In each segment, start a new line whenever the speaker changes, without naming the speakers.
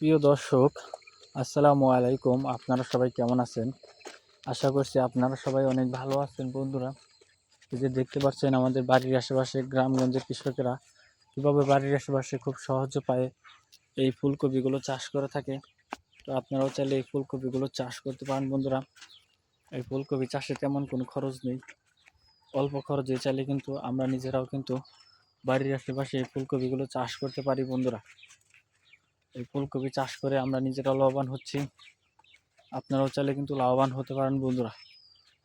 প্রিয় দর্শক, আসসালামু আলাইকুম। আপনারা সবাই কেমন আছেন? আশা করছি আপনারা সবাই অনেক ভালো আছেন বন্ধুরা। এই যে দেখতে পাচ্ছেন আমাদের বাড়ির আশেপাশে গ্রামগঞ্জের কৃষকেরা কীভাবে বাড়ির আশেপাশে খুব সহজ পায়ে এই ফুলকপিগুলো চাষ করে থাকে। তো আপনারাও চাইলে এই ফুলকপিগুলো চাষ করতে পারেন বন্ধুরা। এই ফুলকপি চাষে তেমন কোনো খরচ নেই। অল্প খরচে চাইলে কিন্তু আমরা নিজেরাও কিন্তু বাড়ির আশেপাশে এই ফুলকপিগুলো চাষ করতে পারি বন্ধুরা। এই ফুলকপি চাষ করে আমরা নিজেরা লাভবান হচ্ছি। আপনারাও চাইলে কিন্তু লাভবান হতে পারেন বন্ধুরা।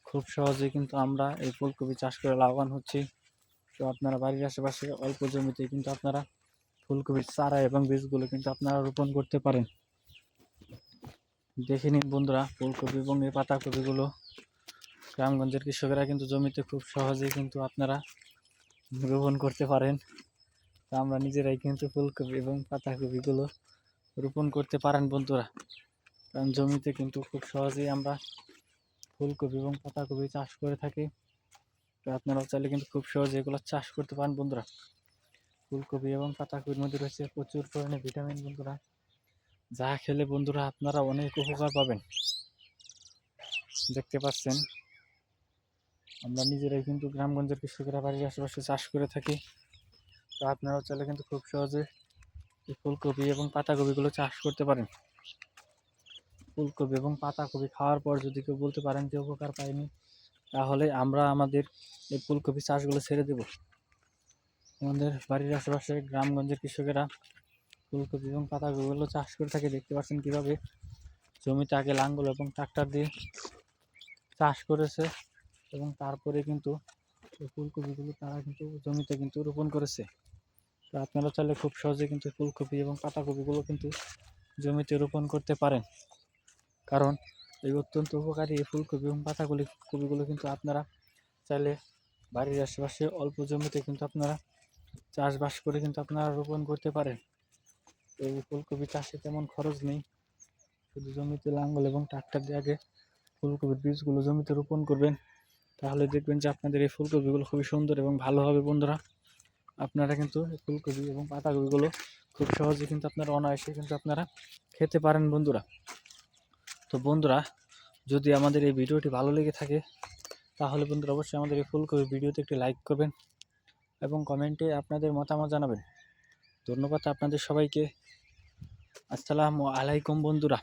খুব সহজেই কিন্তু আমরা এই ফুলকপি চাষ করে লাভবান হচ্ছি। তো আপনারা বাড়ির আশেপাশে অল্প জমিতে কিন্তু আপনারা ফুলকপির চারা এবং বীজগুলো কিন্তু আপনারা রোপণ করতে পারেন। দেখে নিন বন্ধুরা ফুলকপি এবং এই পাতাকপিগুলো। গ্রামগঞ্জের কৃষকেরা কিন্তু জমিতে খুব সহজেই কিন্তু আপনারা রোপণ করতে পারেন। তো আমরা নিজেরাই কিন্তু ফুলকপি এবং পাতাকপিগুলো রোপণ করতে পারেন বন্ধুরা। কারণ জমিতে কিন্তু খুব সহজেই আমরা ফুলকপি এবং পাতাকপি চাষ করে থাকি। তো আপনারাও চাইলে কিন্তু খুব সহজে এগুলো চাষ করতে পারেন বন্ধুরা। ফুলকপি এবং পাতাকপির মধ্যে রয়েছে প্রচুর পরিমাণে ভিটামিন বন্ধুরা। যা খেলে বন্ধুরা আপনারা অনেক উপকার পাবেন। দেখতে পাচ্ছেন, আমরা নিজেরাই কিন্তু গ্রামগঞ্জের কৃষকেরা বাড়ির আশেপাশে চাষ করে থাকি। তো আপনারাও চাইলে কিন্তু খুব সহজে ফুলকপি এবং পাতাকপিগুলো চাষ করতে পারেন। ফুলকপি এবং পাতাকপি খাওয়ার পর যদি কেউ বলতে পারেন যে উপকার পাইনি তাহলে আমরা আমাদের এই ফুলকপি চাষগুলো ছেড়ে দেব। আমাদের বাড়ির আশেপাশে গ্রামগঞ্জের কৃষকেরা ফুলকপি এবং পাতাকপিগুলো চাষ করে থাকে। দেখতে পাচ্ছেন কীভাবে জমিতে আগে লাঙ্গল এবং ট্রাক্টর দিয়ে চাষ করেছে এবং তারপরে কিন্তু ফুলকপিগুলো তারা কিন্তু জমিতে কিন্তু রোপণ করেছে। তো আপনারা চাইলে খুব সহজে কিন্তু ফুলকপি এবং পাতাকপিগুলো কিন্তু জমিতে রোপণ করতে পারেন। কারণ এই অত্যন্ত উপকারী এই ফুলকপি এবং পাতাগুলি কপিগুলো কিন্তু আপনারা চাইলে বাড়ির আশেপাশে অল্প জমিতে কিন্তু আপনারা চাষবাস করে কিন্তু আপনারা রোপণ করতে পারেন। এই ফুলকপি চাষে তেমন খরচ নেই। শুধু জমিতে লাঙ্গল এবং ট্রাক্টর দিয়ে আগে ফুলকপির বীজগুলো জমিতে রোপণ করবেন। তাহলে দেখবেন যে আপনাদের এই ফুলকপিগুলো খুবই সুন্দর এবং ভালো হবে বন্ধুরা। আপনারা কিন্তু ফুলকপি এবং পাতাকপিগুলো খুব সহজে কিন্তু আপনারা অনায়াসে কিন্তু আপনারা খেতে পারেন বন্ধুরা। তো বন্ধুরা, যদি আমাদের এই ভিডিওটি ভালো লেগে থাকে, তাহলে বন্ধুরা অবশ্যই আমাদের এই ফুলকপি ভিডিওতে একটি লাইক করবেন এবং কমেন্টে আপনাদের মতামত জানাবেন। ধন্যবাদ আপনাদের সবাইকে। আসসালামু আলাইকুম বন্ধুরা।